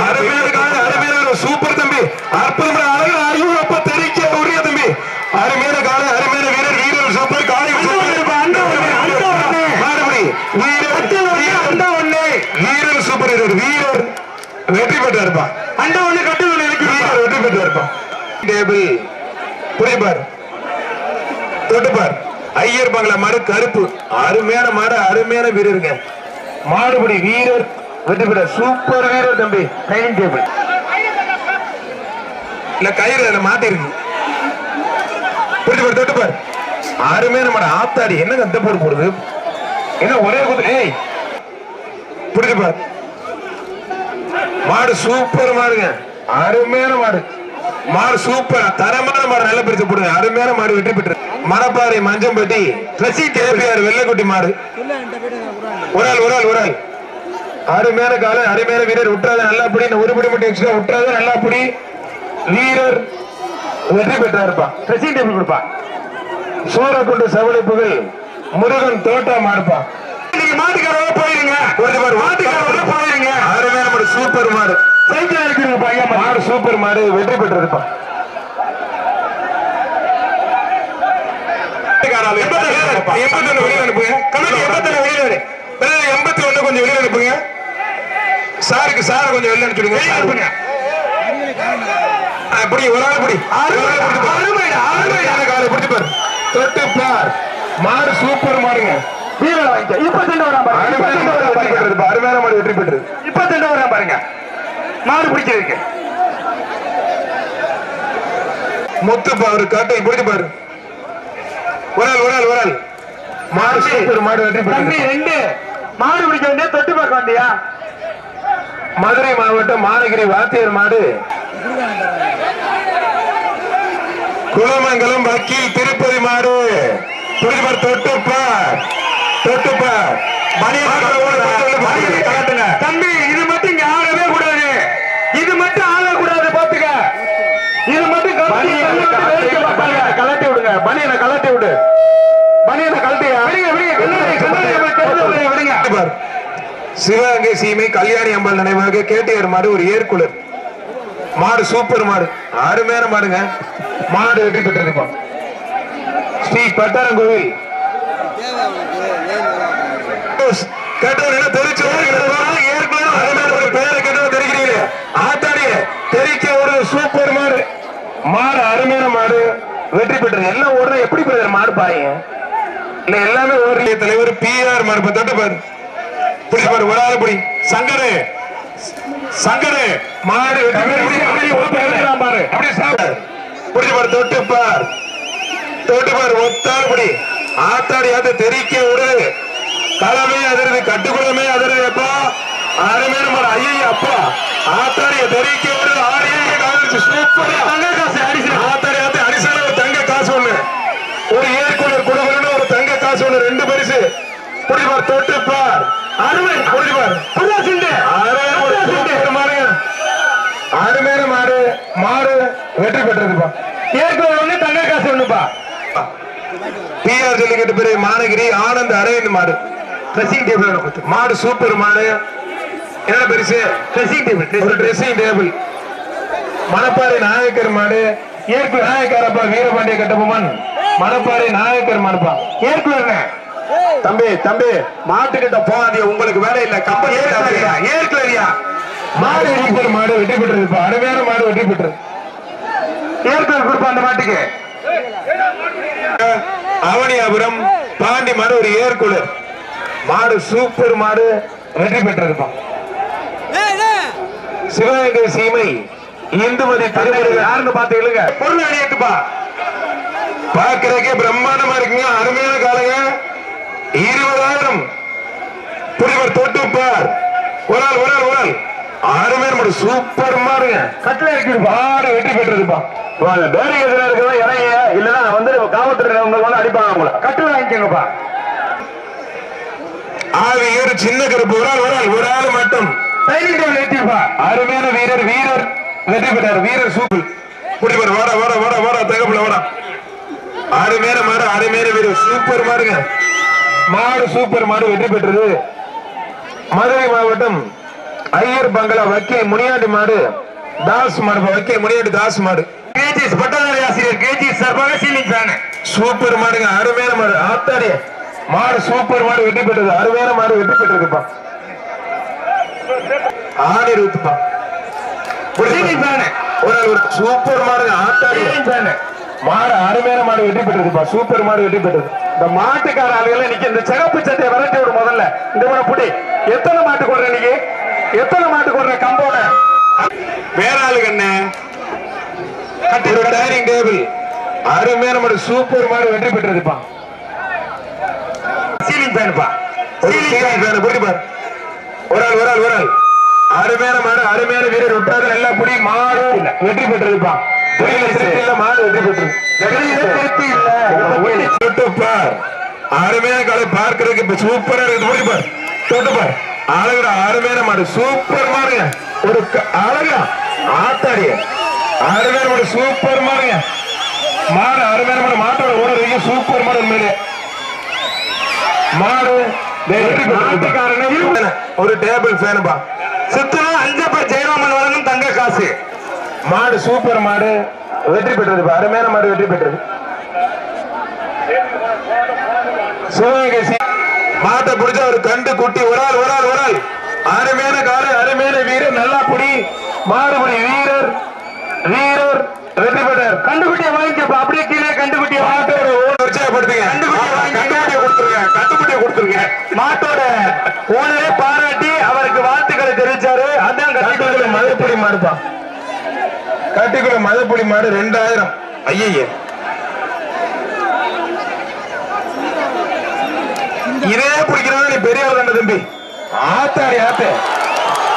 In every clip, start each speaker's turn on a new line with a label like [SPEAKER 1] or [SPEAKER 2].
[SPEAKER 1] அருமையான கால அருமையான சூப்பர் தம்பி அற்புதமான அழகு ஐயோ அப்ப தெரிக்க உரிய தம்பி அருமையான கால அருமையான வீரர் வீரர் சூப்பர் காலை வீரர் சூப்பர் வீரர் வீரர் வெற்றி பெற்றாருப்பா
[SPEAKER 2] அண்டா ஒண்ணு கட்டு ஒண்ணு இருக்கு
[SPEAKER 1] வீரர் வெற்றி பெற்றாருப்பா டேபிள் புரியுப்பார் தொட்டுப்பார் ஐயர் பங்களா மாடு கருப்பு அருமையான மாடு அருமையான வீரருங்க மாடுபடி வீரர் வெற்றி பெற்ற சூப்பர் வீரர் தம்பி. டைனிங் டேபிள் இல்ல கயிறு அதுல மாட்டி இருக்கு புரியுது தொட்டுப்பார் அருமையான மாடு ஆத்தாடி. என்னங்க அந்த போடு போடுது? என்ன ஒரே குத்து? ஏய் புரியுது பார். மாடு சூப்பர் மாடுங்க. அருமையான மாடு. மாடு சூப்பர் தரமான மாடு நல்ல பிரிச்சு போடுங்க. அருமையான மாடு வெற்றி பெற்று. மணப்பாறை மஞ்சம்பட்டி ரசி கேபிஆர் வெள்ளக்குட்டி மாடு. ஒரு ஆள் ஒரு ஆள் ஒரு ஆள். அருமையான கால அருமையான வீரர். விட்டுறாத நல்லா பிடி இந்த ஒரு படி மட்டும் எக்ஸ்ட்ரா விட்டுறாத நல்லா பிடி வீரர் வெற்றி பெற்றாருப்பா. ட்ரெஸ்ஸிங் டேபிள் கொடுப்பா. சூரக்குண்டு செவலிப்புகள் முருகன் தோட்டா மாடுப்பா.
[SPEAKER 2] நீங்க மாட்டுக்காரோட போயிருங்க.
[SPEAKER 1] ஒரு பாரு
[SPEAKER 2] மாட்டுக்காரோட போயிருங்க.
[SPEAKER 1] அருமையான மாடு சூப்பர் மாடு.
[SPEAKER 2] சைக்கிள் இருக்குங்க பையன்
[SPEAKER 1] மாடு சூப்பர் மாடு வெற்றி பெற்றதுப்பா எண்பத்தி வெளியில அனுப்புங்க கமிட்டி எண்பத்தி வெளியில வரு. வெளியில எண்பத்தி ஒண்ணு கொஞ்சம் வெளியில அனுப்புங்க. சாருக்கு சார் கொஞ்சம் வெளில அனுப்பிச்சுடுங்க
[SPEAKER 2] அனுப்புங்க.
[SPEAKER 1] அப்படி ஒரு ஆள் பிடி. காலை பிடிச்சு பாரு. தொட்டு பார். மாடு சூப்பர் மாடுங்க.
[SPEAKER 2] வீரர் வாங்கிக்க இப்ப தண்டு வரான் பாருங்க
[SPEAKER 1] வெற்றி
[SPEAKER 2] பாருங்க.
[SPEAKER 1] பெற்றது அருமையான மாடு வெற்றி பெற்றது.
[SPEAKER 2] இப்ப தண்டு வரான் பாருங்க. மாடு பிடிச்சிருக்கு
[SPEAKER 1] முத்துப்பா ஒரு காட்டை பிடிச்சு பாரு. ஒரு ஆள் ஒரு ஆள் ஒரு ஆள். மாடு மாடு வெற்றி
[SPEAKER 2] ரெண்டு. மாடு பிடிக்க வேண்டிய தொட்டு பார்க்க வந்தியா?
[SPEAKER 1] மதுரை மாவட்டம் மாநகிரி வாத்தியார் மாடு. குலமங்கலம் வக்கீல் திருப்பதி மாடு. தொட்டுப்பார் தொட்டுப்பார் கலட்டுங்க விடுங்க. சிவகங்கை சீமை கல்யாணி அம்பாள் நினைவாக கேட்டியர் மாடு ஒரு ஏற்குளர் மாடு சூப்பர் மாடு. அருமையான மாடுங்க. மாடு வெற்றி பெற்றிருப்பான் ஸ்ரீ பட்டாரங்கோவில். கேட்டவர் என்ன தெரிச்சு ஏற்குலர் அருமையான ஒரு பேரை கேட்டவன் தெரிகிறீங்களே ஆத்தாடியே தெரிக்க ஒரு சூப்பர் மாடு. மாடு அருமையான மாடு. வெற்றி பெற்றது. எல்லாம் ஓடுறது எப்படி பிரதர் மாடு பாருங்க. இல்ல எல்லாமே ஓடுறீங்க தலைவர் பி ஆர் மாடு தட்டு பாரு. புடி பாரு ஒரு ஆள் புடி சங்கரு. சங்கரு. மாடு பாரு அப்படியே சாப்பிடு புடி பாரு. தொட்டு பார் தொட்டு பாரு ஒத்தாள் புடி ஆத்தாடி ஆத்து தெரிக்க விடு களமே அதிருது கட்டுக்குளமே அதிருது அப்பா. அருமையான மாடு ஐயா அப்பா. ஆத்தாடிய தெரிக்க விடு ஆடியே காலிச்சு சூப்பரா
[SPEAKER 2] தங்க காசு
[SPEAKER 1] ஆத்தாடி ஆத்து அடிசால ஒரு தங்க காசு ஒண்ணு. ஒரு ஏற்குனர் கொடுக்கணும் ஒரு தங்க காசு ஒண்ணு ரெண்டு பரிசு. புடிபார் தொட்டு பார் அருமை புடிபார்
[SPEAKER 2] புல்லா சிண்டு.
[SPEAKER 1] மாடு அருமையான மாடு மாடு வெற்றி பெற்றதுப்பா.
[SPEAKER 2] ஏற்கனவே ஒண்ணு தங்க காசு ஒண்ணுப்பா.
[SPEAKER 1] ஜல்லிக்கட்டு பிறகு மாநகிரி ஆனந்த் அரவிந்த் மாடு. ட்ரெஸ்ஸிங் டேபிள் மாடு சூப்பர் மாடு. என்ன பெருசு?
[SPEAKER 2] ட்ரெஸ்ஸிங் டேபிள்
[SPEAKER 1] ஒரு ட்ரெஸ்ஸிங் டேபிள் மணப்பாறை நாயக்கர் மாடு. ஏற்கு நாயக்காரப்பா வீரபாண்டிய கட்டபொம்மன். மணப்பாறை நாயக்கர் மாடுப்பா.
[SPEAKER 2] ஏற்கனவே
[SPEAKER 1] தம்பி தம்பி மாட்டுக்கிட்ட போகாதீங்க. உங்களுக்கு வேலை இல்ல. கம்பெனி
[SPEAKER 2] ஏற்கனவே
[SPEAKER 1] மாடு சூப்பர் மாடு வெற்றி பெற்றதுப்பா அருமையான மாடு வெற்றி பெற்றது
[SPEAKER 2] ஏற்கனவே கொடுப்பா அந்த மாட்டுக்கு.
[SPEAKER 1] அவனியாபுரம் பாண்டி மாடு ஒரு ஏற்குழர் மாடு சூப்பர் மாடு வெற்றி பெற்றதுப்பா சிவகங்கை சீமை இந்துமதி திருமணம் யாருன்னு பார்த்து எழுங்க.
[SPEAKER 2] பொருள் அணியட்டுப்பா.
[SPEAKER 1] பார்க்கறதுக்கே பிரம்மாண்டமா இருக்குங்க. அருமையான காலங்க இருபதாயிரம். புரிவர் தொட்டுப்பார் ஒரு ஆள் ஒரு ஆள் ஒரு ஆள். பேர் மட்டும் சூப்பர் மாடுங்க
[SPEAKER 2] கட்டில இருக்கு
[SPEAKER 1] மாடு வெற்றி பெற்றிருப்பா
[SPEAKER 3] வாங்க பேரிகேட்ல இருக்கிறவங்க இறங்க இல்லன்னா வந்து காவல்துறை உங்களுக்கு வந்து அடிப்பாங்க அவங்கள.
[SPEAKER 2] கட்டில வாங்கிக்கோங்கப்பா.
[SPEAKER 1] ஆறு ஏறு சின்ன கருப்பு. ஒரு ஆள் ஒரு ஆள் ஒரு ஆள் மட்டும்.
[SPEAKER 2] வெற்றிப்பா
[SPEAKER 1] அருமையான வீரர் வீரர் வெற்றி பெற்றார். வீரர் சூப்பர் புடிப்பார் வாடா வாடா வாடா வாடா தகப்பில் வாடா. அருமையான மாடு அருமையான வீரர். சூப்பர் மாடுங்க. மாடு சூப்பர் மாடு வெற்றி பெற்றது. மதுரை மாவட்டம் ஐயர் பங்களா வக்கீல் முனியாண்டி மாடு தாஸ் மாடு வக்கீல் முனியாண்டி தாஸ் மாடு.
[SPEAKER 2] கேஜிஎஸ் பட்டதாரி ஆசிரியர் கேஜிஎஸ் சார்பாக சீலிங் ஃபேன்.
[SPEAKER 1] சூப்பர் மாடுங்க அருமையான மாடு ஆத்தாடி. மாடு சூப்பர் மாடு வெற்றி பெற்றது அருமையான மாடு வெற்றி பெற்றிருக்குப்பா. ஆடி
[SPEAKER 2] சீலிங் ஃபேன்.
[SPEAKER 1] ஒரு சூப்பர் மாடுங்க ஆத்தாடி.
[SPEAKER 2] ஃபேன்.
[SPEAKER 1] மாடு அருமையான மாடு வெற்றி பெற்றதுப்பா சூப்பர் மாடு வெற்றி பெற்றது
[SPEAKER 3] இந்த மாட்டுக்கார ஆளுகளை இன்னைக்கு இந்த சிகப்பு சட்டையை விரட்டி விடு முதல்ல. இந்த மாதிரி புடி. எத்தனை மாட்டு கொடுற இன்னைக்கு? எத்தனை மாட்டு கொடுற கம்போட
[SPEAKER 2] வேற ஆளுக்கு என்ன?
[SPEAKER 1] டைனிங் டேபிள் அருமையான மாடு சூப்பர் மாடு வெற்றி பெற்றதுப்பா
[SPEAKER 2] சீலிங் ஃபேன்ப்பா சீலிங் ஃபேன்
[SPEAKER 1] ஃபேன், புடி பாரு. ஒரு ஆள் ஒரு ஆள் ஒரு ஆள். அருமையான மாடு அருமையான வீரர் விட்டாரு எல்லா புடி. மாடு வெற்றி பெற்றதுப்பா அருமையான காலை பார்க்கறதுக்கு இப்ப சூப்பரா இருக்குது புடி பார். தொட்டு பார். அழகுடா அருமையான மாடு. சூப்பர் மாடுங்க. ஒரு அழகா ஆத்தாடிய. அருமையான மாடு சூப்பர் மாடுங்க. மாடு அருமையான மாடு. மாட்டோட ஓடுறதுக்கு சூப்பர் மாடு உண்மையிலே. மாடு. ஒரு டேபிள் ஃபேனுப்பா
[SPEAKER 2] சுத்தம் அஞ்சப்ப ஜெயராமன் வழங்கும் தங்க காசு.
[SPEAKER 1] மாடு சூப்பர் மாடு. வெற்றி பெற்றது அருமையான மாடு வெற்றி பெற்றது. சிவகங்கை மாட்டை பிடிச்ச ஒரு கண்டு குட்டி. ஒரு ஆள் ஒரு ஆள் ஒரு ஆள். அருமையான காலை அருமையான வீரர் நல்லா புடி. மாடுபடி வீரர் வீரர் வெற்றி பெற்றார்.
[SPEAKER 2] கண்டுகுட்டியை வாங்கிக்கப்பா. அப்படியே கீழே கண்டுகுட்டியை வாங்க
[SPEAKER 1] மாட்டோட ஓட உற்சாகப்படுத்துங்க.
[SPEAKER 2] கண்டுபிடிக்க
[SPEAKER 1] கொடுத்துருங்க. கண்டுபிடிக்க கொடுத்துருங்க.
[SPEAKER 2] மாட்டோட ஓனரே பாராட்டி அவருக்கு வாழ்த்துக்களை தெரிவிச்சாரு. அதான்
[SPEAKER 1] கட்டிக்குள்ள மதப்புடி மாடுப்பா. கட்டிக்குள்ள மதப்புடி மாடு ரெண்டாயிரம். ஐயய்ய இதே பிடிக்கிறதா நீ பெரிய ஆள் தானே தம்பி? ஆத்தாடி ஆத்த.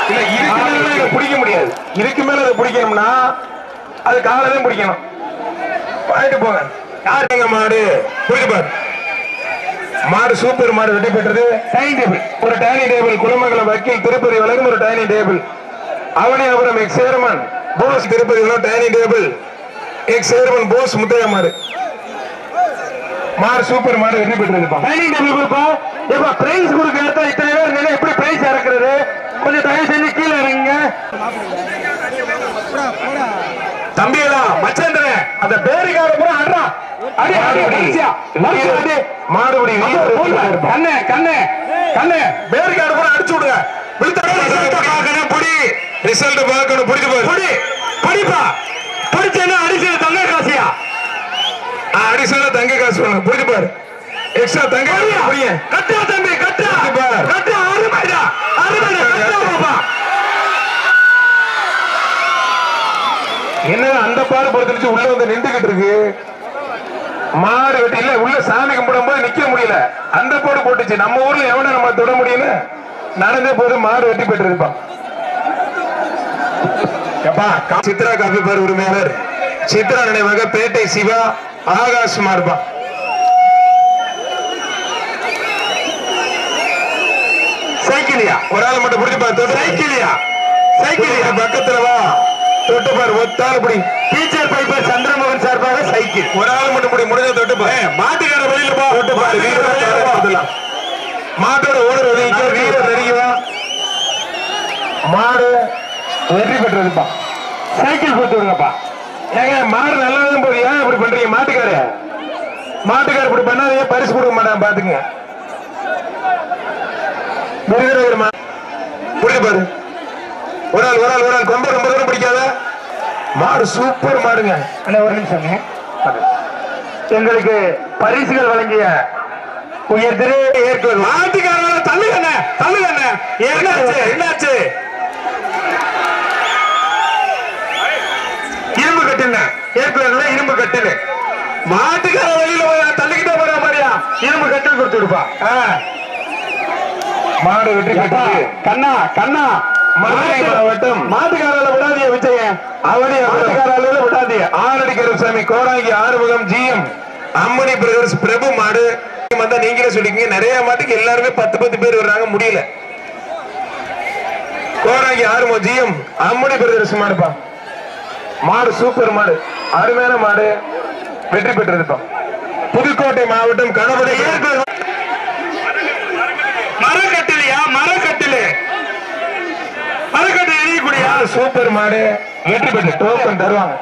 [SPEAKER 1] இல்ல இதுக்கு மேல இதை பிடிக்க முடியாது. இதுக்கு மேல அதை பிடிக்கணும்னா அது காலையும் பிடிக்கணும். வாங்கிட்டு போங்க. யார் எங்க மாடு? புரியுது பாரு. மாடு சூப்பர் மாடு வெட்டி பெற்றது. டைனிங் டேபிள் ஒரு டைனிங் டேபிள் குலமங்கலம் வக்கீல் திருப்பதி வழங்கும் ஒரு dining table Avaniyapuram ex chairman Bose Tirupathi dining table ex chairman Bose Muthaiah மாடு மாடு சூப்பர் மாடு வெற்றி பெற்றதுப்பா
[SPEAKER 2] டைனிங் டேபிள் கொடுப்பா இப்ப பிரைஸ் கொடுக்க இடத்துல இத்தனை பேர் நின்று எப்படி பிரைஸ் இறக்குறது? கொஞ்சம் தயவு செஞ்சு கீழே இறங்குங்க.
[SPEAKER 1] தம்பிகளா மச்சேந்திரன் அந்த பேரிகார பூரா அட்ரா அடி அடி அடி. மாடுபடி
[SPEAKER 2] கண்ணே கண்ணே கண்ணே.
[SPEAKER 1] பேரிகார பூரா அடிச்சு விடுங்க.
[SPEAKER 2] பார்க்கணும் புடி
[SPEAKER 1] ரிசல்ட் பார்க்கணும். பிடிச்சு பாரு.
[SPEAKER 2] புடி. படிப்பா. பிடிச்சேன்னா அடிச்சு தங்க காசியா?
[SPEAKER 1] அடிஷனலா தங்க காசு வேணும். புரிஞ்சு பாரு. எக்ஸ்ட்ரா தங்க புரிய
[SPEAKER 2] கட்டா தம்பி கட்டா.
[SPEAKER 1] புரிஞ்சு பாரு.
[SPEAKER 2] கட்டா அருமைடா. அருமைடா கட்டா பாப்பா
[SPEAKER 1] என்ன அந்த பாடு பொறுத்துச்சு உள்ள வந்து நின்றுகிட்டு இருக்கு. மாடு வெட்டி இல்ல உள்ள சாமி கும்பிடும் போது நிக்க முடியல. அந்த போடு போட்டுச்சு. நம்ம ஊர்ல எவனை நம்ம தொட முடியல? நடந்தே போது மாடு வெட்டி பெற்று இருப்பான் எப்பா, சித்ரா காபி பார் உரிமையாளர். சித்ரா நினைவாக பேட்டை சிவா ஆகாஷ் மார்பா
[SPEAKER 2] சைக்கிளியா?
[SPEAKER 1] ஒரு ஆள் மட்டும் பிடிச்சு பாரு தொட்டு
[SPEAKER 2] சைக்கிளியா?
[SPEAKER 1] சைக்கிள் பக்கத்துல வா. தொட்டு பாரு ஒத்தாள் பிடி.
[SPEAKER 2] டீச்சர் பைப்பர் சந்திரமோகன் சார்பாக சைக்கிள்.
[SPEAKER 1] ஒரு ஆள் மட்டும் பிடி முடிஞ்ச தொட்டு பாரு.
[SPEAKER 2] மாட்டுக்கார வழியில போ.
[SPEAKER 1] தொட்டு பாரு. மாட்டோட ஒதுங்க வீரர் நெருங்கிவா மாடு வெற்றி பெற்றதுப்பா.
[SPEAKER 2] சைக்கிள் கொடுத்து விடுங்கப்பா
[SPEAKER 1] ஏங்க மாடு நல்லா தான் போகுது ஏன் இப்படி பண்றீங்க? மாட்டுக்காரு. மாட்டுக்காரு இப்படி பண்ணாதீங்க. பரிசு கொடுக்க மாட்டான் பாத்துங்க முருகர் மா புரியுது பாரு. ஒரு ஆள் ஒரு ஆள் ஒரு ஆள். ரொம்ப ரொம்ப தூரம் பிடிக்காத. மாடு சூப்பர் மாடுங்க.
[SPEAKER 2] அண்ணா ஒரு நிமிஷம் எங்களுக்கு பரிசுகள் வழங்கிய உயர் திரு ஏற்கனவே மாட்டுக்காரங்கள தள்ளுங்க தள்ளுங்க என்னாச்சு? என்னாச்சு? இரும்பு கட்டுங்க ஏற்கனவே இரும்பு கட்டில் மாட்டுக்கார வழியில போய் தள்ளிக்கிட்டே போற மாதிரியா? இரும்பு கட்டில் கொடுத்து விடுப்பா.
[SPEAKER 1] மாடு வெற்றி பெற்றது
[SPEAKER 2] கண்ணா கண்ணா.
[SPEAKER 1] மதுரை மாவட்டம்
[SPEAKER 2] மாட்டுக்காரல விடாதீங்க விஜயன்
[SPEAKER 1] அவனி
[SPEAKER 2] மாட்டுக்காரல விடாதீங்க
[SPEAKER 1] ஆரடி கருப்பசாமி கோடாங்கி ஆறுமுகம் ஜிஎம். அம்மணி பிரதர்ஸ் பிரபு மாடு. வந்தா நீங்களே சொல்லிக்கீங்க. நிறைய மாட்டுக்கு எல்லாருமே பத்து பத்து பேர் வர்றாங்க முடியல. கோடாங்கி ஆறுமுகம் ஜிஎம். அம்மணி பிரதர்ஸ் மாடுப்பா. மாடு சூப்பர் மாடு. அருமையான மாடு. வெற்றி பெற்றிருப்போம் புதுக்கோட்டை மாவட்டம் கணபதி.
[SPEAKER 2] மரக்கட்டிலையா? மரக்கட்டிலு.
[SPEAKER 1] மாடு சூப்பர் மாடு. வெற்றி பெற்று டோக்கன் தருவாங்க.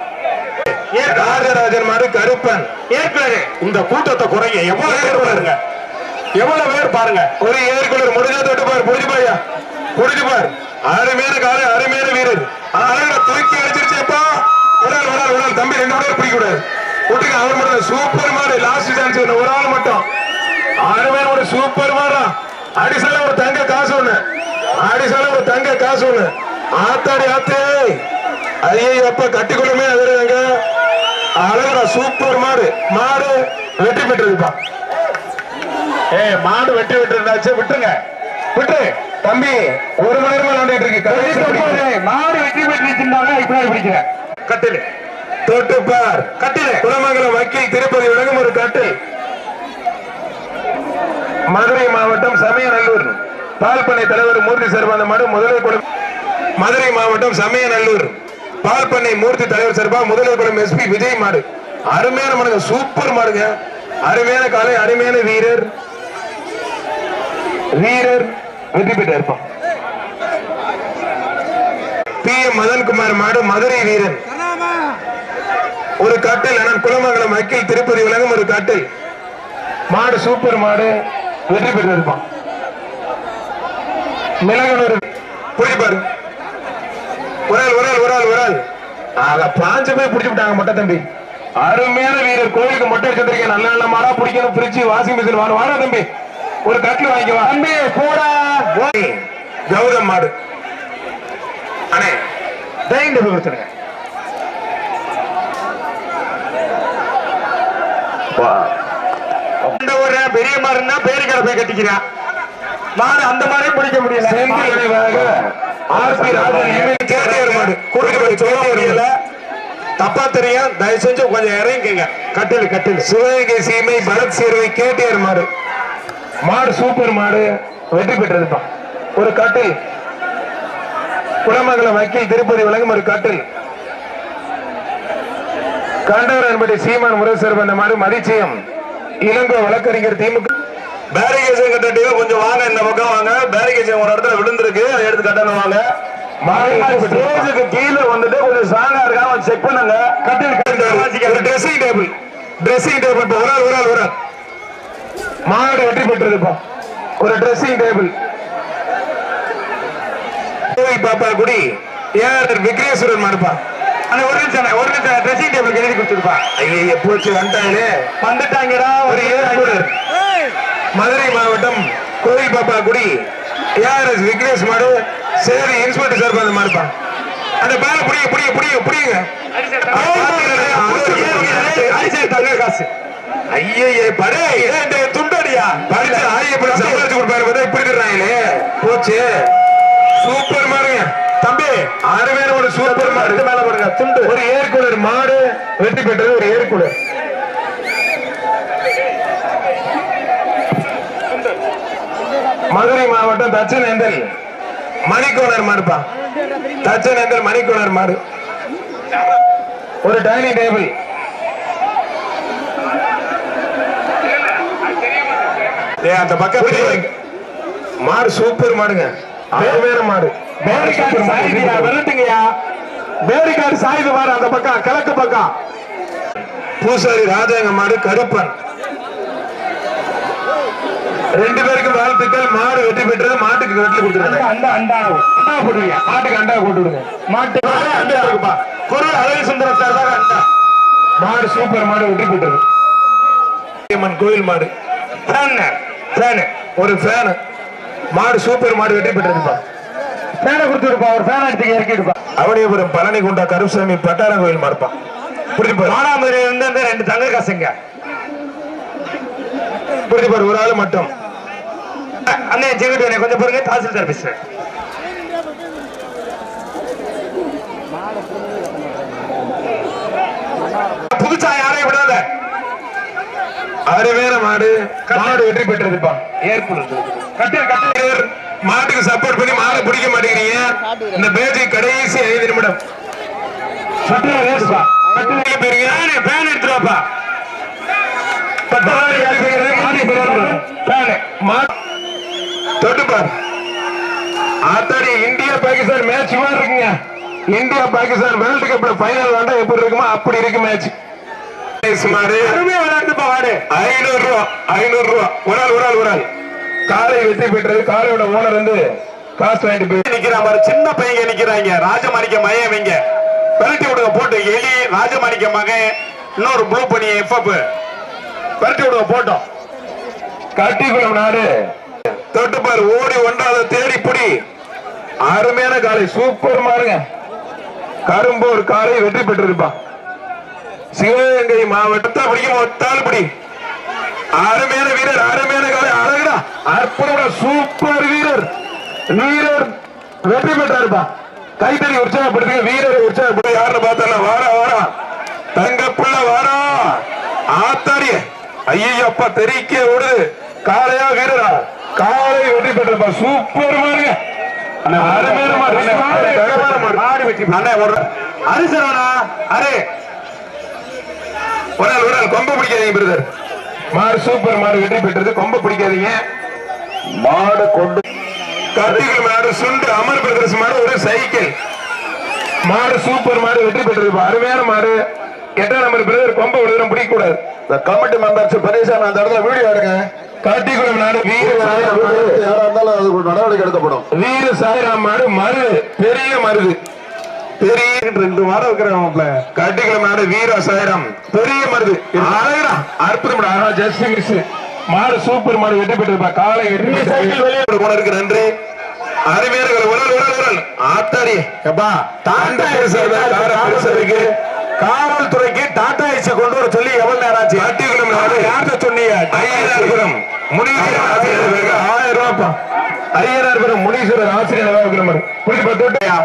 [SPEAKER 1] ராஜராஜன் மாடு கருப்பன்.
[SPEAKER 3] ஏற்கனவே இந்த கூட்டத்தை குறைங்க எவ்வளவு பேர் பாருங்க. எவ்வளவு பேர் பாருங்க.
[SPEAKER 1] ஒரு ஏற்குளர் முடிஞ்சா தொட்டு பாரு. புடிச்சு பாயா? புடிச்சு பாரு. அருமையான காலை அருமையான ஒரு சூப்பர் மாடா அடிசால ஒரு தங்க காசு ஒண்ணு. அடிசால ஒரு தங்க காசு ஒண்ணு. ஆத்தாடி ஆத்தே. ஐயோ அப்ப கட்டிக்கொள்ளுமே அதுங்க அழகா சூப்பர் மாடு. மாடு வெற்றி பெற்றதுப்பா
[SPEAKER 3] ஏய் மாடு வெட்டி விட்டு இருந்தாச்சு விட்டுங்க விட்டு.
[SPEAKER 1] தம்பி ஒரு மணி நேரமா விளையாண்டுட்டு இருக்கு.
[SPEAKER 3] மாடு வெட்டி பெற்றிருந்தாங்க இப்ப பிடிக்கிறேன் கட்டில்.
[SPEAKER 1] தொட்டு பார்
[SPEAKER 3] கட்டில்.
[SPEAKER 1] குலமங்கலம் வக்கீல் திருப்பதி விலகும் ஒரு கட்டில். மதுரை மாவட்டம் சமயநல்லூர். பால்பண்ணை தலைவர் மூர்த்தி சார்பான மாடு முதலை குளம் மதுரை மாவட்டம் சமயநல்லூர். பால்பண்ணை மூர்த்தி தலைவர் சார்பா முதலை குளம் எஸ்பி விஜய் மாடு. அருமையான மாடுங்க சூப்பர் மாடுங்க. அருமையான காலை அருமையான வீரர். வீரர் வெற்றி பெற்று இருப்பான் பி. எம். மதன்குமார் மாடு மதுரை வீரன் ஒரு கட்டில் அண்ணன் குலமங்கலம் அக்கில் திருப்பதி உலகம் ஒரு கட்டில். மாடு சூப்பர் மாடு. வெற்றி பெற்றிருப்பான் மிளகனூர் புரிஞ்சு பாரு. ஒரு ஆள் ஒரு ஆள் ஒரு ஆள் ஒரு ஆள். ஆக பாஞ்சு போய் பிடிச்சு விட்டாங்க மொட்டை தம்பி. அருமையான வீரர். கோயிலுக்கு மொட்டை அடிச்சிருக்கேன் நல்ல நல்ல மாடா பிடிக்கணும். பிரிச்சு வாஷிங் மிஷின் வாங்க வாடா தம்பி. ஒரு கட்டில் வாங்கிக்குவா தம்பி போடா. கௌதம் மாடு. அண்ணே தைண்ட டேபிள் கொடுத்துருங்க
[SPEAKER 3] இந்த ஒரு பெரிய மாடுன்னா பேருக்கடை போய் கட்டிக்கிறான் மாடு அந்த மாதிரியும் பிடிக்க முடியல.
[SPEAKER 1] ஆர்பி ராஜன் கூட்டுப்படி சொல்ல முடியல.
[SPEAKER 3] தப்பா தெரியும். தயவு செஞ்சு கொஞ்சம் இறங்கிக்கங்க. கட்டில் கட்டில்.
[SPEAKER 1] சிவகங்கை சீமை பரத் சேர்வை கேட்டியார் மாடு. மாடு சூப்பர் மாடு. வெற்றி பெற்றதுப்பா. ஒரு கட்டில். குலமங்கலம் வக்கீல் திருப்பதி விளங்கும் ஒரு கட்டில். கண்டவரன்படி சீமான் முரசர் வந்த மாடு மதிச்சயம். இளங்கோ வழக்கறிஞர் திமுக
[SPEAKER 3] பேரிகேஷன் கட்டிட்டு கொஞ்சம் வாங்க இந்த பக்கம் வாங்க. பேரிகேஷன் ஒரு இடத்துல விழுந்திருக்கு. அதை எடுத்து கட்டணும் வாங்க. ஸ்டேஜுக்கு கீழே வந்துட்டு கொஞ்சம் ஸ்ட்ராங்கா இருக்கா செக் பண்ணுங்க.
[SPEAKER 1] கட்டில் ட்ரெஸ்ஸிங் டேபிள் ட்ரெஸ்ஸிங் டேபிள் ஒரு ஆள் ஒரு ஆள் ஒரு ஆள். மாடு வெற்றி பெற்றதுப்பா ஒரு ட்ரெஸ்ஸிங் டேபிள் பாப்பா குடி ஏஆர் விக்னேஸ்வரன் மாடுப்பா.
[SPEAKER 3] அந்த ஒரு நிமிஷம் ஒரு நிமிஷம் ட்ரெஸ்ஸிங் டேபிள் எழுதி கொடுத்துருப்பா.
[SPEAKER 1] ஐய போச்சு வந்துட்டாங்களே
[SPEAKER 3] வந்துட்டாங்கடா
[SPEAKER 1] ஒரு ஏற்புடர் மதுரை மாவட்டம் கோவை பாப்பா குடி ஏஆர்எஸ் விக்னேஷ் மாடு சேரி இன்ஸ்பெக்டர் சார் அந்த மாடுப்பா. அந்த பேர புடிங்க புடிங்க புடிங்க புடிங்க.
[SPEAKER 3] தங்க காசு
[SPEAKER 1] ஐயே படே இந்த துண்டடியா? படிச்சு ஆரியப்பட சம்பாதிச்சு கொடுப்பாரு இப்படி போச்சு. சூப்பர் மாடுங்க. தம்பி ஆறு பேர் ஒரு சூப்பர் மாடு மேல பாருங்க துண்டு. ஒரு ஏர்கூலர் மாடு வெற்றி பெற்றது ஒரு ஏர்கூலர் மதுரை மாவட்டம் தச்சநேந்தல். மணிக்கோணர் மாடுப்பா. தச்சநேந்தல் மணிக்கோணர் மாடு. ஒரு டைனிங் டேபிள்
[SPEAKER 3] அந்த பக்கம்
[SPEAKER 1] மாடு சூப்பர் மாடுங்க. வேற மாடு.
[SPEAKER 3] பேரிகார்டு சாயுதியா விரட்டுங்கய்யா. பேரிகார்டு சாயுது பாரு அந்த பக்கம் கிழக்கு பக்கம்.
[SPEAKER 1] பூசாரி ராஜாங்க மாடு கருப்பன். ரெண்டு பேருக்கும் வாழ்த்துக்கள். மாடு வெற்றி பெற்றது மாட்டுக்கு வெற்றி கொடுத்துருக்காங்க.
[SPEAKER 3] அந்த அண்டா அண்டா போடுவீங்க
[SPEAKER 1] மாட்டுக்கு அண்டா போட்டு விடுங்க.
[SPEAKER 3] மாட்டு அண்டா இருக்குப்பா. குரு அழகு சுந்தரம் சார் தான் அண்டா.
[SPEAKER 1] மாடு சூப்பர் மாடு வெற்றி பெற்றது. கோயில் மாடு.
[SPEAKER 3] ஃபேன் ஃபேன்
[SPEAKER 1] ஒரு ஃபேன் மாடு சூப்பர் மாடு வெற்றி பெற்றதுப்பா
[SPEAKER 3] ஃபேனை கொடுத்துருப்பா ஒரு ஃபேன் எடுத்து இறக்கிடுப்பா
[SPEAKER 1] அவனியபுரம் பழனி குண்டா கருப்பசாமி பட்டார கோயில் மாடுப்பா. புரிஞ்சு
[SPEAKER 3] இருந்து அந்த ரெண்டு தங்க காசுங்க.
[SPEAKER 1] புரிஞ்சு பாரு ஒரு ஆள் மட்டும்.
[SPEAKER 3] அண்ணே அண்ணே கொஞ்சம் பாருங்க தாசில்தார் பேசுறேன் புதுசா யாரையும் விடாத
[SPEAKER 1] அருமையான மாடு மாடு வெற்றி பெற்றதுப்பா.
[SPEAKER 3] ஏற்புள்ளது கட்டில் கட்டில்
[SPEAKER 1] மாட்டுக்கு சப்போர்ட் பண்ணி மாடு பிடிக்க மாட்டேங்கிறீங்க. இந்த பேஜை கடைசி ஐந்து நிமிடம்.
[SPEAKER 3] கட்டில் ரேஸ்பா
[SPEAKER 1] கட்டில போயிருங்க.
[SPEAKER 3] பேனு பேன் எடுத்துருவாப்பா
[SPEAKER 1] தொட்டுப்பார் ஆத்தாடி இந்தியா பாகிஸ்தான் மேட்ச் மாதிரி இருக்குங்க. இந்தியா பாகிஸ்தான் வேர்ல்டு கப்ல ஃபைனல் விளையாண்டா எப்படி இருக்குமோ அப்படி இருக்கு மேட்ச் சுமாரு
[SPEAKER 2] அருமையா வாடு.
[SPEAKER 1] ஐநூறு ரூபா ஐநூறு ரூபா. ஒரு ஆள் ஒரு ஆள் ஒரு ஆள். காலை வெற்றி பெற்றது காலையோட ஓனர் வந்து காசு வாங்கிட்டு போய்
[SPEAKER 3] நிக்கிறான் பாரு. சின்ன பையங்க நிக்கிறாங்க. ராஜமாணிக்க மகன் இங்க. பெரட்டி விடுங்க போட்டு. எலி ராஜமாணிக்க மகன். இன்னொரு ப்ளூ பண்ணி எஃப்எப் பெரட்டி விடுங்க போட்டோம்.
[SPEAKER 1] கட்டிக்குளம் நாடு. தொட்டுப்பார் ஓடி ஒன்றாத தேடி புடி அருமையான காலை சூப்பர் மாறுங்க கரும்பூர் காலை வெற்றி பெற்றிருப்பான் சிவகங்கை மாவட்டத்தை பிடிக்கும் ஒத்தால் பிடி அருமையான வீரர் அருமையான காலை அழகுடா. அற்புதமான சூப்பர் வீரர். வீரர் வெற்றி பெற்றாருப்பா. கைத்தறி உற்சாகப்படுத்துங்க வீரரை உற்சாகப்படுத்த. யாருன்னு பார்த்தா வாரா வாரா தங்க புள்ள வாரா ஆத்தாடி. ஐயோ அப்பா தெரிக்க விடுது காளையா வீரரா. காலை வெற்றி பெற்றப்பா. சூப்பர் மாருங்க அருமையான
[SPEAKER 3] அரிசரவனா அரே
[SPEAKER 1] ஒரு நாள் ஒரு நாள் கொம்ப பிடிக்காதீங்க பிரதர். மாடு சூப்பர் மாடு வெற்றி பெற்றது. கொம்ப பிடிக்காதீங்க. மாடு கொண்டு கத்திகள் மாடு சுண்டு அமர் பிரதர்ஸ் மாடு ஒரு சைக்கிள். மாடு சூப்பர் மாடு வெற்றி பெற்றது. அருமையான மாடு. எட்டாம் நம்பர் பிரதர் கொம்ப விழுதும் பிடிக்க கூடாது
[SPEAKER 4] இந்த கமிட்டி மெம்பர்ஸ் பெரியசா அந்த இடத்துல வீடியோ எடுங்க.
[SPEAKER 1] காட்டிக்குளம் நாடு வீர
[SPEAKER 4] யாரா இருந்தாலும் நடவடிக்கை எடுக்கப்படும்.
[SPEAKER 1] வீர சாய்ராம் மாடு மருது பெரிய மருது. பெரிய
[SPEAKER 3] ரெண்டு வாரம் இருக்கிறாங்க
[SPEAKER 1] காட்டிக்குளம் நாடு வீர சாய்ராம் பெரிய மருது அழகுடா. அற்புதம் ஆனா ஜஸ்ட் மிஸ் மாடு சூப்பர் மாடு வெற்றி பெற்றிருப்பா காலை பெற்று உணருக்கு நன்றி. ஒரு உடல் உடல் உடல். ஆத்தாடி.
[SPEAKER 3] எப்பா டாடா ஏசி
[SPEAKER 1] இருக்கு
[SPEAKER 3] காவல்துறைக்கு டாடா ஏசி கொண்டு வர சொல்லி எவ்வளவு நேரம் ஆச்சு?
[SPEAKER 1] காட்டிக்குளம் நாடு.
[SPEAKER 3] யார்கிட்ட சொன்னீங்க?
[SPEAKER 1] ஆசிரியர் பேருக்கு ஆயிரம் ரூபாய்ப்பா. ஐயனார்புரம் முனீஸ்வரர் ஆசிரியர் பார் தொட்டியா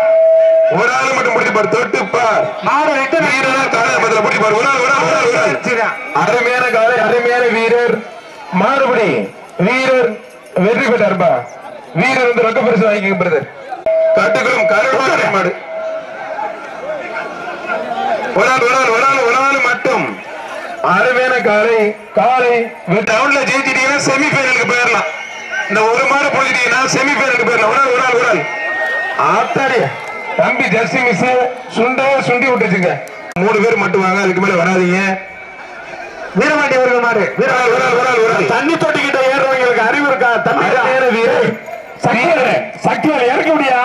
[SPEAKER 1] ஒரு ஆள் மட்டும் புரிஞ்சு பார் தொட்டு பார்.
[SPEAKER 3] மாடு எத்தனை
[SPEAKER 1] வீரர் காலை பதில புரிஞ்சு பார். ஒரு ஆள் ஒரு ஆள் ஒரு ஆள். அருமையான காலை அருமையான வீரர். மாறுபடி வீரர் வெற்றி பெற்றார்பா வீரர் வந்து ரொக்க பரிசு வாங்கிக்க பிரதர் கட்டுக்குளம் கருவாடை மாடு. ஒரு ஆள் ஒரு ஆள் ஒரு ஆள் ஒரு ஆள் மட்டும். அருமையான காலை காலை டவுன்ல ஜெயிச்சிட்டீங்கன்னா செமி ஃபைனலுக்கு போயிடலாம். இந்த ஒரு மாடு போயிட்டீங்கன்னா செமி ஃபைனலுக்கு போயிடலாம் ஒரு ஆள் ஒரு ஆள் ஒரு ஆள். ஆத்தாடி. தம்பி ஜெர்சி மிஸ் சுண்டே சுண்டி விட்டுச்சுங்க. மூணு பேர் மட்டும் வாங்க அதுக்கு மேல வராதீங்க.
[SPEAKER 3] வீரமாண்டி அவர்கள் மாடு.
[SPEAKER 1] ஆள், ஒரு ஆள், ஒரு ஆள், ஒரு ஆள்.
[SPEAKER 3] தண்ணி தொட்டிக்கிட்ட ஏறுறவங்களுக்கு அறிவு இருக்கா? தண்ணி சக்திவேல் சக்திவேல் இறக்க முடியா?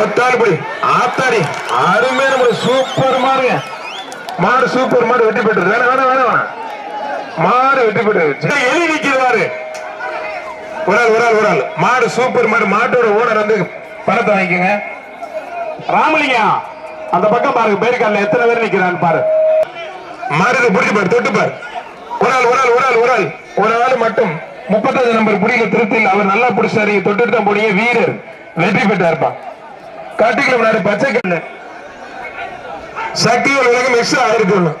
[SPEAKER 1] ஒத்தாள் போய். ஆத்தாடி. அருமையான ஒரு சூப்பர் மாடுங்க மாடு சூப்பர் மாடு வெட்டி பெற்றது வேணாம் வேணாம் வேணாம். மாடு வெட்டி பெற்றது
[SPEAKER 3] எலி நிக்கிறாரு
[SPEAKER 1] ஒரு ஆள் ஒரு ஆள் ஒரு ஆள். மாடு சூப்பர் மாடு மாட்டோட ஓனர் வந்து பணத்தை வாங்கிக்கோங்க.
[SPEAKER 3] ராமலிங்கம் அந்த பக்கம் பாருங்க பேருக்கால எத்தனை பேர் நிக்கிறான்னு பாரு.
[SPEAKER 1] மாடு பிடிச்சு பாரு தொட்டு பாரு. ஒரு ஆள் ஒரு ஆள் ஒரு ஆள் ஒரு ஆள். ஒரு ஆள் மட்டும் முப்பத்தஞ்சு நம்பர் புடியில திருத்தில் அவர் நல்லா பிடிச்சாரு. தொட்டுட்டு தான் போனீங்க வீரர். வெற்றி பெற்றாருப்பா. காட்டிக்குளம் நாடு பச்சை கண்ணு. சக்தி உலகம் மிஸ் ஆயிரத்தி ஒண்ணு.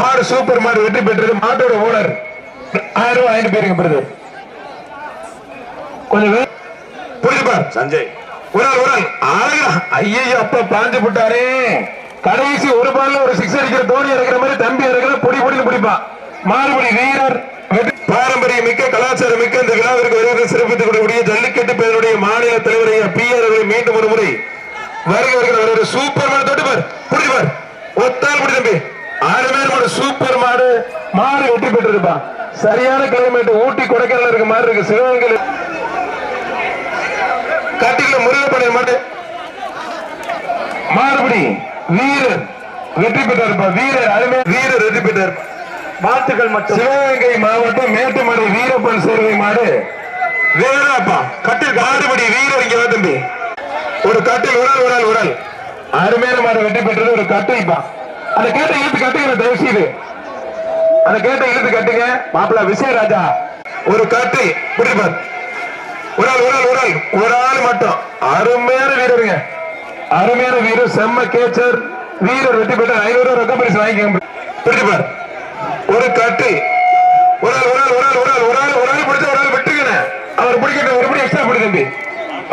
[SPEAKER 1] மாடு சூப்பர் மாடு வெற்றி பெற்றது மாட்டோட ஓனர். ஆயிரம் ரூபாய் வாங்கிட்டு பேருக்கு பிரதர் கொஞ்சம்
[SPEAKER 3] சஞ்சய்.
[SPEAKER 1] ஒரு ஆள் ஒரு ஆள். ஐயோ அப்ப பாஞ்சு போட்டாரே. கடைசி ஒரு பால்ல ஒரு சிக்ஸ் அடிக்கிற தோனி இறக்குற மாதிரி தம்பி இறக்குற பொடி பொடின்னு பிடிப்பான் மாறுபடி வீரர் பாரம்பரிய மிக்க கலாச்சாரம் மிக்க இந்த விழாவிற்கு சிறப்பித்துக் கொள்ளக்கூடிய ஜல்லிக்கட்டு பேருடைய மாநில தலைவரை பி அவர்களை மீண்டும் ஒரு முறை வருக வருகிற ஒரு சூப்பர் மாடு தொட்டு பார். புடிச்சு பார். ஒத்தால் புடி தம்பி. ஆறு பேர் மாடு சூப்பர் மாடு. மாடு வெற்றி பெற்றிருப்பான் சரியான கிளைமேட் ஊட்டி கொடைக்கானல் இருக்க மாதிரி இருக்கு. சிவகங்கை காட்டில முருகப்படை மாட்டு மாறுபடி வீரர் வெற்றி பெற்றார்ப்பா வீரர் அருமை. வீரர் வெற்றி பெற்றார்.
[SPEAKER 3] வாழ்த்துக்கள் மட்டும்
[SPEAKER 1] சிவகங்கை மாவட்டம் மேட்டுமலை வீரப்பன் சேர்வை மாடு. வேறாப்பா கட்டில் மாறுபடி வீரர் இங்க தம்பி. ஒரு கட்டில் உடல் உடல் உடல் அருமையான மாடு வெற்றி பெற்றது ஒரு கட்டில்ப்பா அந்த கேட்டை இழுத்து கட்டுங்க தயவு செய்து அந்த கேட்டை இழுத்து கட்டுங்க.
[SPEAKER 3] மாப்பிள்ள விஜயராஜா
[SPEAKER 1] ஒரு கட்டு பிடிப்பார் ஒரு ஆள் ஒரு ஆள் ஒரு ஆள் ஒரு ஆள் மட்டும் அருமையான வீரருங்க அருமையான வீரர் செம்ம கேச்சர் வீரர் வெற்றி பெற்ற ஐநூறு ரொக்க பரிசு பிடிப்பார் ஒரு கட்டு ஒரு ஆள் ஒரு ஆள் ஒரு ஆள் ஒரு ஆள் ஒரு ஆள் ஒரு ஆள் பிடிச்ச ஒரு ஆள் விட்டுக்கணும் அவர் பிடிக்கட்டும் ஒரு படி எக்ஸ்ட்ரா பிடி தம்பி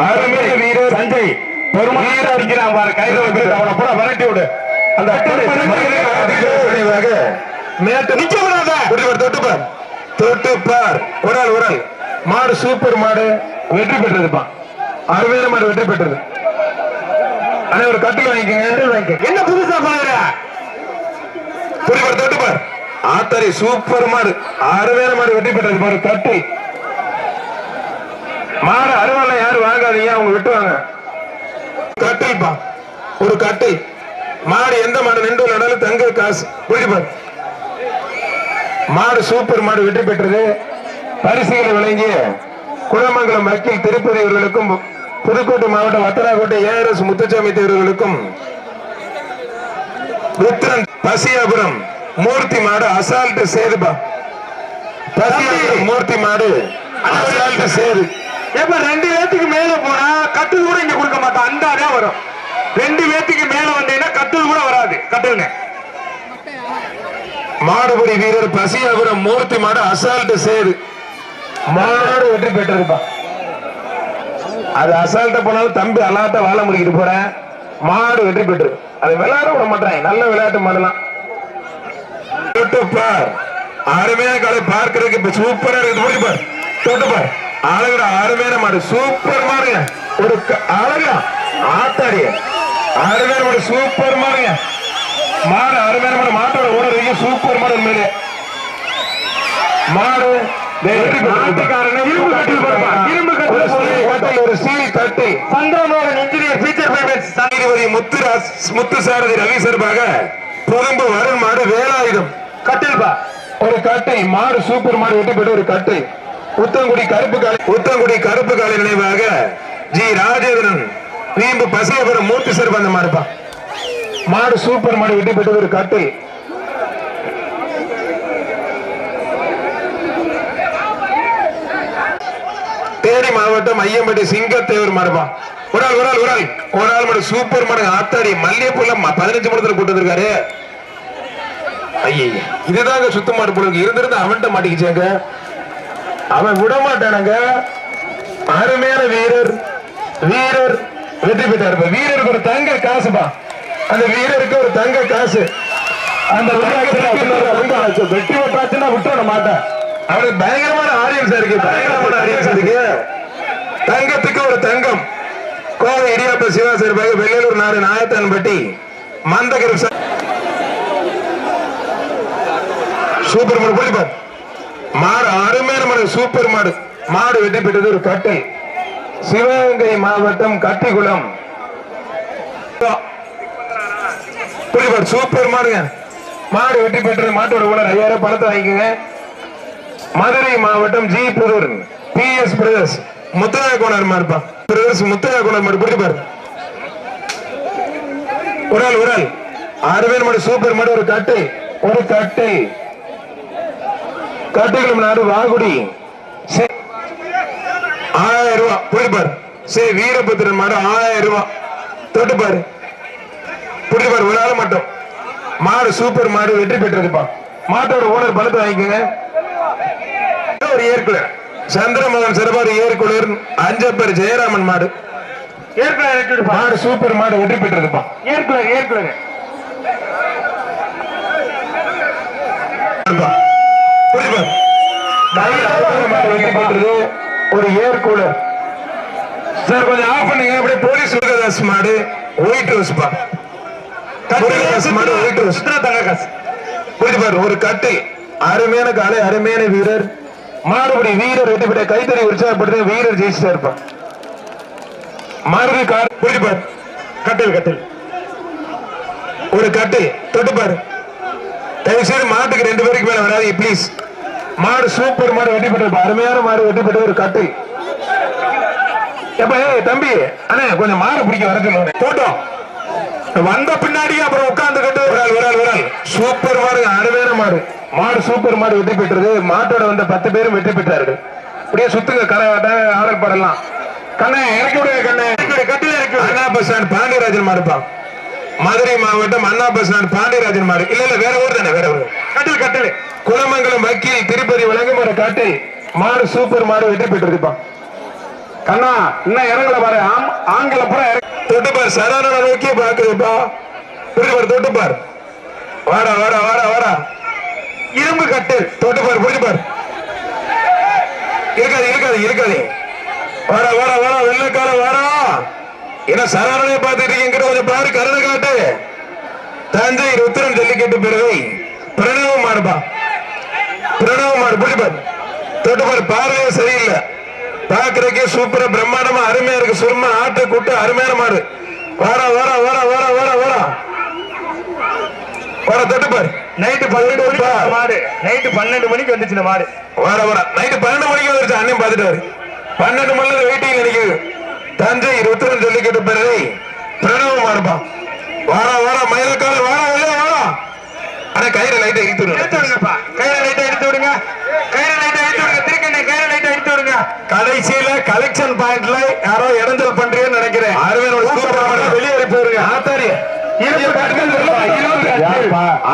[SPEAKER 1] அருமையான வீரர்
[SPEAKER 3] சஞ்சய் பெருமாள்
[SPEAKER 1] வீரர்
[SPEAKER 3] அடிக்கிறான் பாரு வச்சு அவனை பூரா விரட்டி விடு அந்த
[SPEAKER 1] மேட்டு நிக்க விடாத தொட்டுப்பார் தொட்டுப்பார் ஒரு ஆள் ஒரு ஆள் மாடு சூப்பர் மாடு வெற்றி பெற்றதுப்பா. அருமையான மாடு வெற்றி பெற்றது. ஒரு கட்டில் வாங்கிக்கோங்க.
[SPEAKER 2] என்ன புதுசா பாக்குற
[SPEAKER 1] புரிப்பார் தொட்டுப்பார் ஆத்தாரி சூப்பர் மாடு அருமையான மாடு வெற்றி பெற்றது பாரு கட்டு. மாடு அருவாள் யாரு வாங்காதீங்க அவங்க விட்டுவாங்க கட்டில்பா ஒரு கட்டில் மாடு எந்த மாடு நின்று நடாலும் தங்க காசு. புரிப்பார் மாடு சூப்பர் மாடு வெற்றி பெற்றது. பரிசுகளை வழங்கிய குளமங்கலம் வக்கீல் திருப்பதி அவர்களுக்கும் புதுக்கோட்டை மாவட்டம் வத்தனாக்கோட்டை ஏஆர்எஸ் முத்துசாமி தேவர்களுக்கும் ருத்ரன் பசியாபுரம் மூர்த்தி மாடு அசால்ட் பசியாபுரம் மூர்த்தி மாடு அசால்ட் சேது.
[SPEAKER 2] எப்ப ரெண்டு பேத்துக்கு மேல போனா கட்டில் கூட இங்க கொடுக்க மாட்டான். அண்டாரே வரும். ரெண்டு பேத்துக்கு மேல வந்தீங்கன்னா கட்டில் கூட வராது. கட்டில்னு
[SPEAKER 1] மாடுபடி வீரர் பசியாபுரம் மூர்த்தி மாடு அசால்ட் சேது. மாடு வெற்றி பெற்றிருப்பா அது அசால்ட்டா போனாலும் தம்பி அலாட்டா வாழ முடிக்கிட்டு போறேன் மாடு வெற்றி பெற்று அதை விளையாட விட மாட்டேன். நல்ல விளையாட்டு மாடலாம். அருமையான காலை பார்க்கறதுக்கு இப்ப சூப்பரா இருக்குது போய் பார் தொட்டுப்பார் அழகுடா அருமையான மாடு. சூப்பர் மாடுங்க. ஒரு க- அழகா ஆத்தாடி அருமையான மாடு. சூப்பர் மாடுங்க. மாடு அருமையான மாடு. மாட்டோட ஓடுறீங்க சூப்பர் மாடு உண்மையிலே. மாடு
[SPEAKER 2] சந்திரமோகன் இன்ஜினியர் ஃபீச்சர் பேமெண்ட்ஸ்
[SPEAKER 1] நீதிபதி முத்துராஜ் முத்துசாரதி ரவி சார்பாக பொதும்பு வருண் மாடு வேலாயுதம்.
[SPEAKER 2] கட்டில்பா
[SPEAKER 1] ஒரு கட்டை மாடு சூப்பர் மாடு வெட்டி போட்டு ஒரு கட்டை. உத்தங்குடி கருப்பு காலை உத்தங்குடி கருப்பு காலை நினைவாக ஜி ராஜேந்திரன் வீம்பு பசியபுரம் மூர்த்தி சார் அந்த மாடுப்பா. மாடு சூப்பர் மாடு வெட்டி போட்டு ஒரு கட்டை. தேனி மாவட்டம் ஐயம்பட்டி சிங்கத்தேவர் மாடுப்பா. ஒரு ஆள் ஒரு ஆள் ஒரு ஆள். ஒரு ஆள் மாடு சூப்பர் மாடு ஆத்தாடி மல்லிகைப்பூல பதினஞ்சு மடத்துல கூட்டு வந்திருக்காரு. ஐயே இதுதாங்க சுத்த மாடு போல இருக்கு. இருந்திருந்து அவன்கிட்ட மாட்டிக்கிச்சாங்க. அவன் விட மாட்டானுங்க. அருமையான வீரர். வீரர். வெற்றி பெற்றார். வீரருக்கு ஒரு தங்க காசுப்பா. அந்த வீரருக்கு ஒரு தங்க காசு. அந்த வெற்றி பெற்றாச்சுன்னா விட்டுவிட மாட்டேன் அவனுக்கு பயங்கரமான ஆடியன்ஸ் இருக்கு பயங்கரமான ஆடியன்ஸ் இருக்கு தங்கத்துக்கு ஒரு தங்கம் கோவை இடியாப்ப சிவாசர் சார்பாக வெள்ளலூர் நாடு நாயத்தான்பட்டி மந்தகர் சூப்பர் மாடு போய் மாடு அருமையான மாடு சூப்பர் மாடு மாடு வெட்டி பெற்றது ஒரு கட்டை சிவகங்கை மாவட்டம் கட்டிக்குளம் புரிபார் சூப்பர் மாடுங்க மாடு வெட்டி பெற்றது மாட்டோட கூட ஐயாயிரம் பணத்தை வாங்கிக்கோங்க மதுரை மாவட்டம் G Pudur P S brothers Muthaiah Konar மாடுப்பா பிரதர்ஸ் முத்தையா கோணர் மாடு புரிபார் ஒரு ஆள் ஒரு ஆள். அருமையான மாடு சூப்பர் மாடு ஒரு கட்டை. ஒரு கட்டை. கட்டுகளும் நாடு வாகுடி. சே- ஆயிரம் ரூபாய் புரிப்பார் சரி வீரபத்திரன் மாடு ஆயிரம் ரூபாய் தொட்டுப்பாரு புரிப்பார் ஒரு ஆள் மட்டும். மாடு சூப்பர் மாடு வெற்றி பெற்றதுப்பா மாட்டோட ஓனர் பலத்தை வாங்கிக்கோங்க. ஒரு ஏற்குலர். சந்திரமோகன் சிறப்பார் ஏற்குலர் அஞ்சப்பர் ஜெயராமன் மாடு. மாடு சூப்பர் மாடு வெற்றி பெற்றிருப்பா
[SPEAKER 2] ஏற்குலர் ஏற்குலர்.
[SPEAKER 1] புரியுமா மாடு வெற்றி பெற்றது. ஒரு ஏர் கூலர் சார் கொஞ்சம் ஆஃப் பண்ணுங்க. அப்படியே போலீஸ் முருகதாஸ் மாடு ஒயிட் ரோஸ் பா. மாடு ஒயிட் ரோஸ்
[SPEAKER 2] தங்க காசு.
[SPEAKER 1] புரியுது? ஒரு கட்டு. அருமையான காலை அருமையான வீரர். மாடுபடி வீரர் வெற்றி பெற்ற கைத்தறி உற்சாகப்படுத்த வீரர் ஜெயிச்சுட்டா இருப்பான் மாருதி கார் புரிஞ்சுப்பார்
[SPEAKER 2] கட்டில் கட்டில்.
[SPEAKER 1] ஒரு கட்டில் தொட்டு பாரு தயவு செய்து மாட்டுக்கு ரெண்டு பேருக்கு மேல வராது ப்ளீஸ் மாடு சூப்பர் மாடு வெட்டி பெற்றது அருமையான மாடு வெட்டி பெற்ற ஒரு கட்டில் எப்ப ஏய் தம்பி அண்ணே கொஞ்சம் மாடு பிடிக்க வர சொல்லுங்க. போட்டோம். வந்த பின்னாடி அப்புறம் உட்கார்ந்துக்கிட்டு ஆள் சூப்பர் மாடு அருமையான மாடு. மாடு சூப்பர் மாடு வெற்றி பெற்றது. மாட்டோட வந்த பத்து பேரும் வெற்றி பெற்றார்கள். அப்படியே சுத்துங்க கரகாட்ட ஆடல் பாடலாம் கண்ணே இறக்கி விடுங்க கண்ணே. கட்டில இறக்கி அண்ணா பஸ் ஸ்டாண்ட் பாண்டியராஜன் மாடுப்பான் மதுரை மாவட்டம் அண்ணா பஸ் ஸ்டாண்ட் பாண்டியராஜன் மாடு. இல்ல இல்ல வேற ஊர் தானே வேற ஊர். கட்டில் கட்டில். குலமங்கலம் வக்கீல் திருப்பதி வழங்கும் ஒரு காட்டில் மாடு சூப்பர் மாடு வெற்றி பெற்றிருப்பான் கண்ணா இன்னும் இறங்கல பாரு. ஆம்- ஆங்கில பூரா தொட்டுப்பார் சரவணனை நோக்கி பாக்குதுப்பா புரிஞ்சுப்பார் தொட்டுப்பார் வாடா வாடா வாடா வாடா. இரும்பு கட்டு. தொட்டுப்பார் புரிஞ்சுப்பார் இருக்காது இருக்காது இருக்காது. வாடா வாடா வாடா வெள்ளக்கார வாடா. என்ன சரவணையை பார்த்துட்டு இருக்கீங்க? கொஞ்சம் பாரு கருணை காட்டு. தஞ்சை உத்தரம் ஜல்லிக்கட்டு பிறவை பிரணவம் மாடுபா பிரணவம் மாடு புரிஞ்சுப்பார் தொட்டுப்பார் தொட்டு பாரு பார்வையே சரியில்லை. பாக்குறதுக்கே சூப்பரா பிரம்மாண்டமா அருமையா இருக்கு. சுருமா ஆட்டு கூட்டு அருமையான மாடு. வாரா வாரா வாரா வாரா வாரா வாரா வாரா தொட்டு பாரு.
[SPEAKER 2] நைட்டு பன்னெண்டு மணிக்கு மாடு. நைட்டு பன்னெண்டு மணிக்கு வந்துச்சு இந்த மாடு.
[SPEAKER 1] வர வர நைட்டு பன்னெண்டு மணிக்கு வந்துருச்சு. அண்ணன் பார்த்துட்டாரு பன்னெண்டு மணில வெயிட்டிங் நினைக்குது தஞ்சை ருத்ரன் ஜல்லிக்கட்டு பிறகு பிரணவம் மாறுப்பா வாரா வாரா மயிலக்கால வாரா வெளியே வாரா ஆனா கயிறு லைட்டை இழுத்து
[SPEAKER 2] விடுங்கப்பா. கயிறு லைட்டை எடுத்து விடுங்க. கயிறு லைட்டை எடுத்து விடுங்க திருக்கண்ணே கயிறு லைட்டை எடுத்து விடுங்க
[SPEAKER 3] கடைசியில கலெக்ஷன் பாயிண்ட்ல யாரோ இடத்துல பண்றீங்கன்னு நினைக்கிறேன்.
[SPEAKER 1] மாடு வெளியே அனுப்பி வருங்க ஆத்தாரி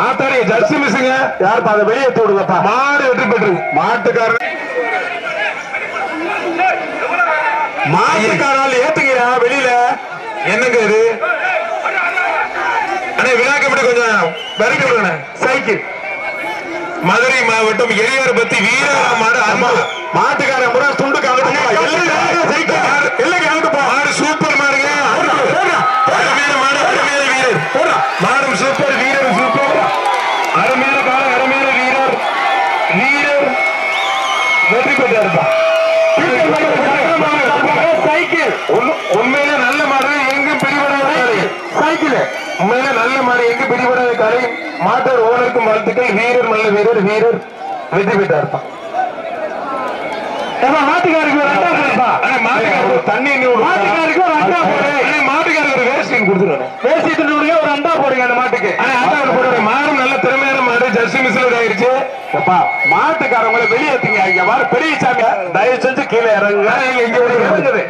[SPEAKER 1] ஆத்தாரி ஜர்சி மிஸ்ஸுங்க
[SPEAKER 3] யாருப்பா? அதை வெளியே எடுத்து விடுங்கப்பா
[SPEAKER 1] மாடு வெற்றி பெற்று.
[SPEAKER 3] மாட்டுக்காரன். மாட்டுக்காரால் ஏத்துக்கிறா வெளியில.
[SPEAKER 1] என்னங்க இது? அண்ணே விழா கமிட்டி கொஞ்சம் விரட்டி விடுங்க
[SPEAKER 3] சைக்கிள்
[SPEAKER 1] மதுரை மாவட்டம் எளியார் பத்தி வீரா மாடு உண்மையில நல்ல மாடு எங்க பிடிபடாத சைக்கிள். உண்மையில நல்ல மாடு எங்க பிடிபடாத கலை மாட்டோர் ஓனருக்கும் வாழ்த்துக்கள். வீரர் நல்ல வீரர் வீரர். வெற்றி பெற்றாருப்பா.
[SPEAKER 2] மாட்டுக்காருக்கு ஒரு
[SPEAKER 1] தண்ணி இன்னும் ஒரு-
[SPEAKER 2] அண்டா போடு.
[SPEAKER 1] அண்ணா, மாட்டுக்காரருக்கு ஒரு வேஸ்டின் கொடுத்துருவேன்
[SPEAKER 2] விடுங்க ஒரு அண்டா போடுங்க அந்த மாட்டுக்கு.
[SPEAKER 1] ஆட்டாவில் போடுற மாடு நல்ல திறமையான மாடு ஜெர்சி மிஸ்ல ஆயிருச்சு
[SPEAKER 3] அப்பா மாட்டுக்காரவங்களை வெளியேத்துங்க இங்க பாரு பெரிய சாமி. தயவு செஞ்சு கீழே இறங்குங்க.
[SPEAKER 1] இங்க
[SPEAKER 3] இறங்குது.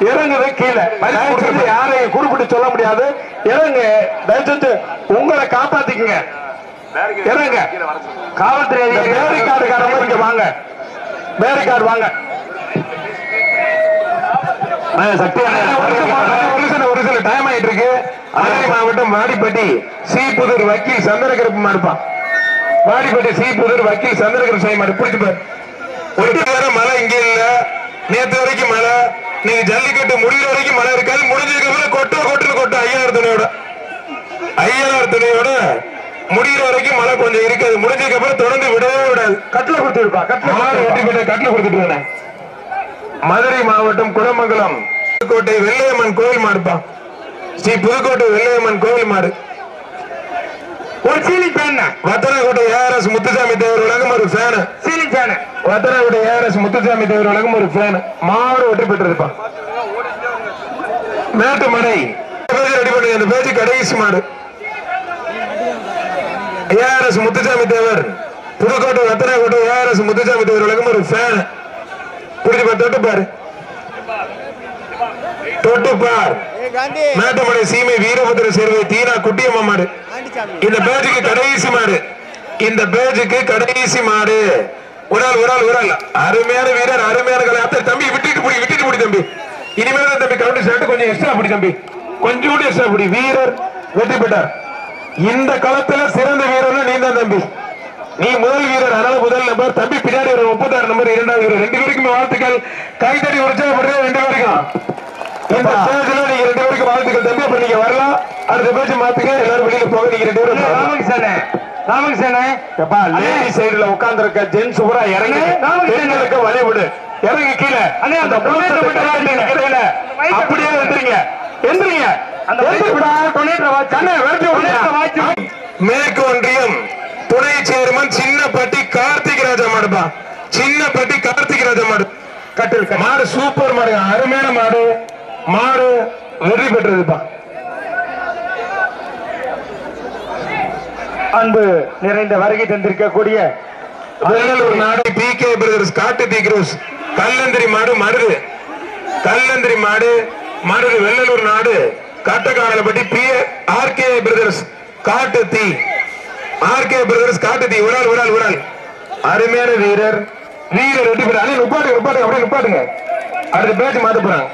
[SPEAKER 3] இறங்குது கீழே. யாரையும் குறிப்பிட்டு சொல்ல முடியாது. இறங்கு. தயவு செஞ்சு உங்களை காப்பாத்திக்குங்க. இறங்க. காவல்துறை பேரிக்காடுக்காரங்க இங்க வாங்க. வேற பேரிக்காடு வாங்க. சக்தி
[SPEAKER 1] ஒரு நிமிஷம், ஒரு சில டைம் ஆயிட்டு இருக்கு மதுரை மாவட்டம் வாடிப்பட்டி ஸ்ரீபுதூர் வக்கீல் சந்திரகிரப்பு மாடுப்பான் வாடிப்பட்டி ஸ்ரீபுதூர் வக்கீல் சந்திரகரப்பு சாய் மாடு பிடிச்சு பாரு. ஒரு மழை இங்க இல்ல. நேற்று வரைக்கும் மழை. நீங்க ஜல்லிக்கட்டு முடிகிற வரைக்கும் மழை இருக்காது. முடிஞ்சதுக்கு அப்புறம் கொட்டோ கொட்டுன்னு கொட்டும் ஐயாயிரம் துணையோட. ஐயாயிரம் துணையோட முடிகிற வரைக்கும் மழை கொஞ்சம் இருக்காது. முடிஞ்சதுக்கு அப்புறம் தொடர்ந்து விடவே விடாது.
[SPEAKER 2] கட்டில கொடுத்துருப்பா கட்டில
[SPEAKER 1] வெட்டி போட்டு கட்டில கொடுத்துட்டு. மதுரை மாவட்டம் குடமங்கலம். புதுக்கோட்டை வெள்ளையம்மன் கோவில் மாடுப்பா. ஸ்ரீ புதுக்கோட்டை வெள்ளையம்மன் கோவில் மாடு.
[SPEAKER 2] ஒரு ceiling fan
[SPEAKER 1] Vathanakottai ARS Muthusamy Thevar உலகம் ஒரு fan
[SPEAKER 2] ceiling fan
[SPEAKER 1] Vathanakottai ARS Muthusamy Thevar உலகம் ஒரு ஃபேனு மாடு வெட்டி பெற்றிருப்பான் மேட்டு மடை ரெடி பண்ணுங்க அந்த பேஜ் கடைசி மாடு. ஏஆர்எஸ் முத்துசாமி தேவர். புதுக்கோட்டை வத்தனக்கோட்டை ஏஆர்எஸ் முத்துசாமி தேவர் உலகம் ஒரு ஃபேனு புரிஞ்சு பாரு தொட்டு பாரு. தொட்டு பார். மேட்டமடை சீமை வீரபத்திர சேர்வை தீனா குட்டியம்மா மாடு. இந்த பேஜுக்கு கடைசி மாடு. இந்த பேஜுக்கு கடைசி மாடு. ஒரு ஆள் ஒரு ஆள் ஒரு ஆள். அருமையான வீரர் அருமையான கலை தம்பி விட்டுட்டு போடி விட்டுட்டு போடி தம்பி. இனிமேல் தம்பி கவுண்டர் ஷர்ட் கொஞ்சம் எக்ஸ்ட்ரா பிடி தம்பி. கொஞ்சம் கூட எக்ஸ்ட்ரா பிடி. வீரர் வெற்றி பெற்றார். இந்த களத்துல சிறந்த வீரர்னா நீ தான் தம்பி. நீ முதல் வீரர் அதனால முதல் நம்பர் தம்பி பின்னாடி ஒரு முப்பத்தாறு நம்பர் இரண்டாவது வீரர். ரெண்டு பேருக்குமே வாழ்த்துக்கள். கைத்தடி உற்சாகப்படுறது ரெண்டு பேருக்கும். இந்த ஸ்டேஜ்ல நீங்க ரெண்டு பேருக்கு வாழ்த்துக்கள் தம்பி. அப்ப நீங்க வரலாம். அடுத்த பேச்சு மாத்துங்க. எல்லாரும் வெளியில போக நீங்க ரெண்டு பேரும் வரலாம்.
[SPEAKER 2] ராமகிருஷ்ணனே ராமகிருஷ்ணனே.
[SPEAKER 3] எப்பா லேடி சைடுல உட்கார்ந்து இருக்க ஜென்ஸ் பூரா இறங்கி பெண்களுக்கு வழி விடு. இறங்கி கீழே.
[SPEAKER 2] அந்த
[SPEAKER 3] அப்படியே எந்திரிங்க எந்திரிங்க.
[SPEAKER 1] மேற்கு ஒன்றியம் துணை சேர்மன் சின்னப்பட்டி கார்த்திக் ராஜா மாடுப்பா சின்னப்பட்டி கார்த்திக் ராஜா மாடு கட்டில். மாடு சூப்பர் மாடு அருமையான மாடு. மாடு வெற்றி பெற்றதுப்பா.
[SPEAKER 2] அன்பு நிறைந்த வருகை தந்திருக்கக்கூடிய
[SPEAKER 1] வெள்ளலூர் நாடு பி கே பிரதர்ஸ் காட்டு தீ கிரூஸ் கல்லந்திரி மாடு மருது. கல்லந்திரி மாடு மருது வெள்ளலூர் நாடு. Kattakkaralappatti P R K brothers காட்டு தீ. ஆர் கே பிரதர்ஸ் காட்டு தீ. ஒரு ஆள் ஒரு ஆள் ஒரு ஆள் அருமையான வீரர். வீரர் ரெண்டு பேர் அணி நுப்பாட்டுங்க நுப்பாட்டுங்க அப்படியே நுப்பாட்டுங்க அடுத்த பேச்சு மாத்த போறாங்க.